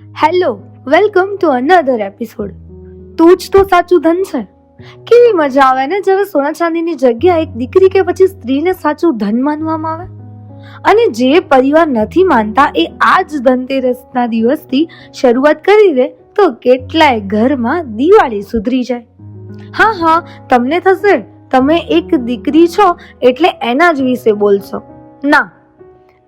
Hello welcome to another episode તું જ તો સાચું ધન છે. કેવી મજા આવે ને જ્યારે સોના ચાંદીની જગ્યા એક દીકરી કે પછી સ્ત્રીને સાચું ધન માનવામાં આવે? અને જે પરિવાર નથી માનતા એ આ જ ધનતેરસના દિવસથી શરૂઆત કરી દે તો કેટલાય ઘરમાં દિવાળી સુધરી જાય. હા હા, તમને થશે. તમે એક દીકરી છો એટલે એના જ વિશે બોલશો. ના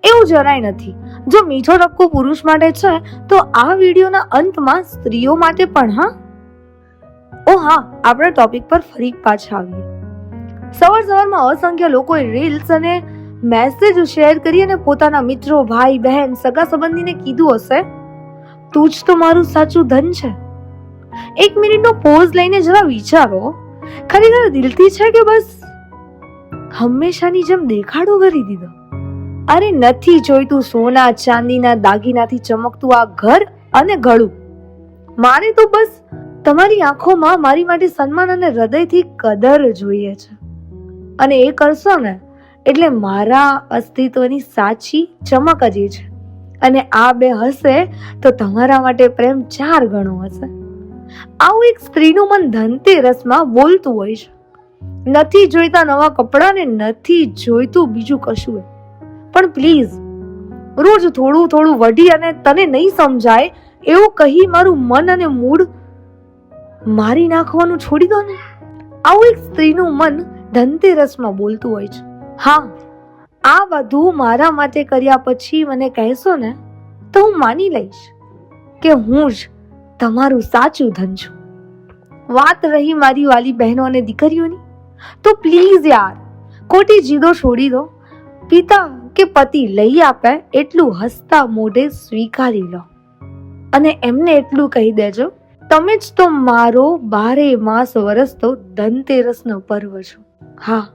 એવું જરાય નથી. જો મીઠો ટપકો પુરુષ માટે છે, તો આ વિડીયોના અંતમાં સ્ત્રીઓ માટે પણ, હા? ઓ હા, આપણા ટોપિક પર ફરી પાછા આવીએ. સવાર સવારમાં અસંખ્ય લોકોએ રીલ્સ અને મેસેજ શેર કરી અને પોતાના મિત્રો, ભાઈ, બહેન, સગા સંબંધીને કીધું હશે? તું જ તો મારું સાચું ધન છે. એક મિનિટનો પોઝ લઈને જરા વિચારો. ખરેખર દિલથી છે કે બસ હંમેશાની જેમ દેખાડો કરી દીધો? અરે નથી જોઈતું સોના, ચાંદીના, દાગીનાથી ચમકતું આ ઘર અને ગળું. મારે તો બસ તમારી આંખોમાં મારી માટે સન્માન અને હૃદયથી કદર જોઈએ છે. અને એ કરશો ને, એટલે મારા અસ્તિત્વની સાચી ચમક જ છે. અને આ બે હશે તો તમારા માટે પ્રેમ ચાર ગણો હશે. આવું એક સ્ત્રીનું મન ધનતેરસમાં બોલતું હોય છે. નથી જોઈતા નવા કપડાં ને નથી જોઈતું બીજું કશું પણ પ્લીઝ, રોજ થોડું થોડું વઢી અને તને નહીં સમજાય એવું કહી મારું મન અને મૂડ મારી નાખવાનું છોડી દો ને. આવું એક સ્ત્રીનું મન ધનતેરસમાં બોલતું હોય છે. હા, આ બધું મારા માટે કર્યા પછી મને કહેશો ને, તો હું માની લઈશ કે હું જ તમારું સાચું ધન છું. વાત રહી મારી વાલી બહેનો અને દીકરીઓની? તો પ્લીઝ યાર, ખોટી જીદો છોડી દો. પિતા કે પતિ લઈ આપે એટલું હસતા મોઢે સ્વીકારી લો. અને એમને એટલું કહી દેજો, તમે જ તો મારો બારે માસ વરસતો ધનતેરસનો પર્વ છો. હા,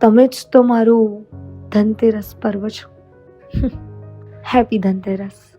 તમે જ તો મારું ધનતેરસ પર્વ છો. હેપી ધનતેરસ.